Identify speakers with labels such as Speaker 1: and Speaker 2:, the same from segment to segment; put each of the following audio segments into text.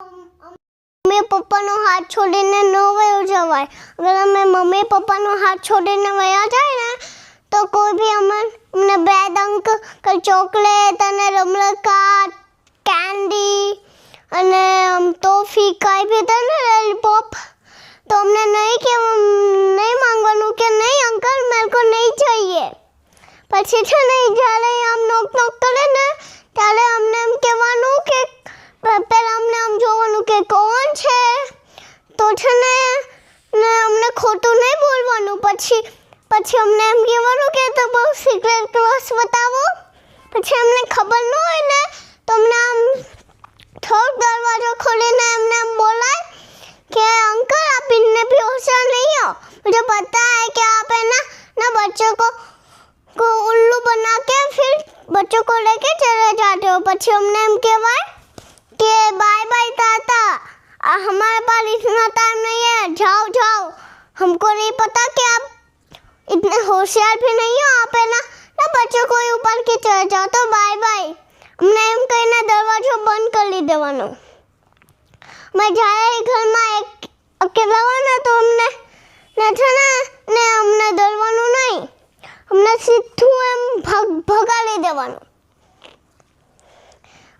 Speaker 1: Mummy પપ્પાનો હાથ છોડીને ન વયો જવાય. અગર અમે મમ્મી પપ્પાનો હાથ છોડીને વયા જાય ને, તો કોઈ બી અમને બે ડંક કે ચોકલેટ અને રમલકા કેન્ડી અને આમ તોફી કાંઈ બી દે ને તો અમને નહીં કે નહીં માંગવાનું કે નહીં અંકલ મારે કો નહીં જોઈએ. પછી છે નહીં જ્યારે આમ નોક નોક પછી પછી અમને એમ કહેવાનું કે તો બહુ સિક્રેટ ક્લાસ બતાવો પછી અમને ખબર ન હોય ને તો અમને આમ થોડોક દરવાજો ખોલીને એમને એમ બોલાય कि अंकल आप इनमें भी होशियार नहीं हो मुझे पता है कि आप है ना ना बच्चों को को उल्लू बना के फिर बच्चों को लेके चले जाते हो પછી અમને એમ કહેવાય કે बाय बाय ताता आ, हमारे पास इतना टाइम नहीं है जाओ जाओ हमको नहीं पता कि आप इतने होशियार भी नहीं हो आप है ना ना बच्चों को ही ऊपर के चले जाओ तो बाय बाय અમને એમ કહીને દરવાજો બંધ કરી દેવાનો મેં જ્યારે ઘરમાં એક અકેલા હોય ને તો અમને ને છે ને ને અમને ડરવાનું નહીં અમને સીધું એમ ભગ ભગાડી દેવાનું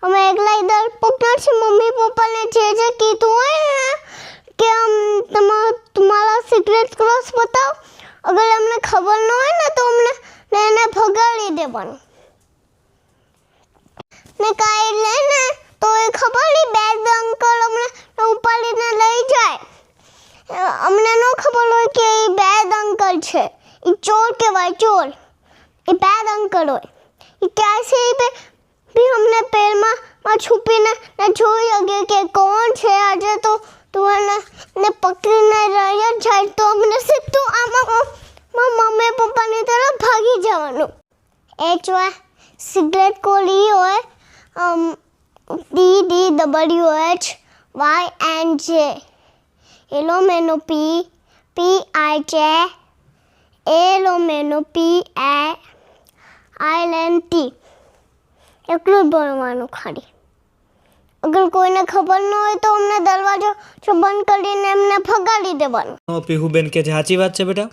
Speaker 1: અમે એકલા ડર પકડા છે મમ્મી પપ્પાને જે જે કીધું હોય ને કે આમ તમારા તમારા સિક્રેટ ક્રોસ બતાવો? અગર અમને ખબર ન હોય ને તો અમને એને ભગાડી દેવાનું. ને કાંઈ લે ને તો એ ખબર નહીં, બે અંકલ અમને ઉપાડીને લઈ જાય. અમને ન ખબર હોય કે એ બે અંકલ છે. એ ચોર કહેવાય, ચોર. એ બે અંકલ હોય. એ ક્યાંથી બે? બી અમને પેરમાં માં છુપીને જોઈ શકે કે કોણ છે આજે તો તું ને પકડીને રહ્યા જાય તો મને સીધું આમાં મમ્મી પપ્પાની તરફ ભાગી જવાનું એચ વાય સિગરેટ કોલી હોય D D W H Y Y જે એલો મેનો પી પી આઈ જે એલો મેનો પી એ આઈ I ટી એટલું જ ભણવાનું ખાલી અગર કોઈને ખબર ન હોય તો અમને દરવાજો જો બંધ કરીને એમને ફગાડી દેવાનું.
Speaker 2: પીહુબેન કે જે સાચી વાત છે બેટા?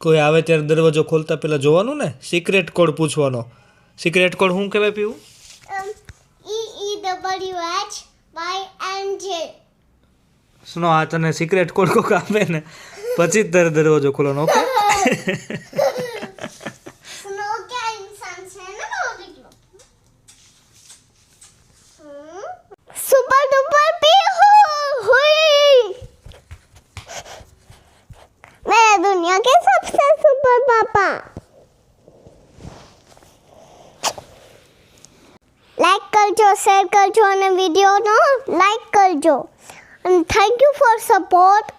Speaker 2: કોઈ આવે ત્યારે દરવાજો ખોલતા પહેલા જોવાનું ને? સિક્રેટ કોડ પૂછવાનો. સિક્રેટ કોડ શું કહેવાય Pihu?
Speaker 1: E E W H by N J
Speaker 2: સુનો આ તને સિક્રેટ કોડ કોક આપે ને? પછી જ તારે દરવાજો ખોલવાનો ઓકે?
Speaker 1: પાપા લાઈક કરજો શેર કરજો અને વિડીયોનો લાઈક કરજો અને thank you for support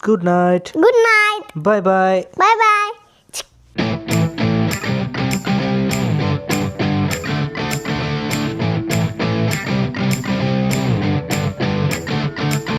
Speaker 2: good night
Speaker 1: good night
Speaker 2: bye bye
Speaker 1: bye bye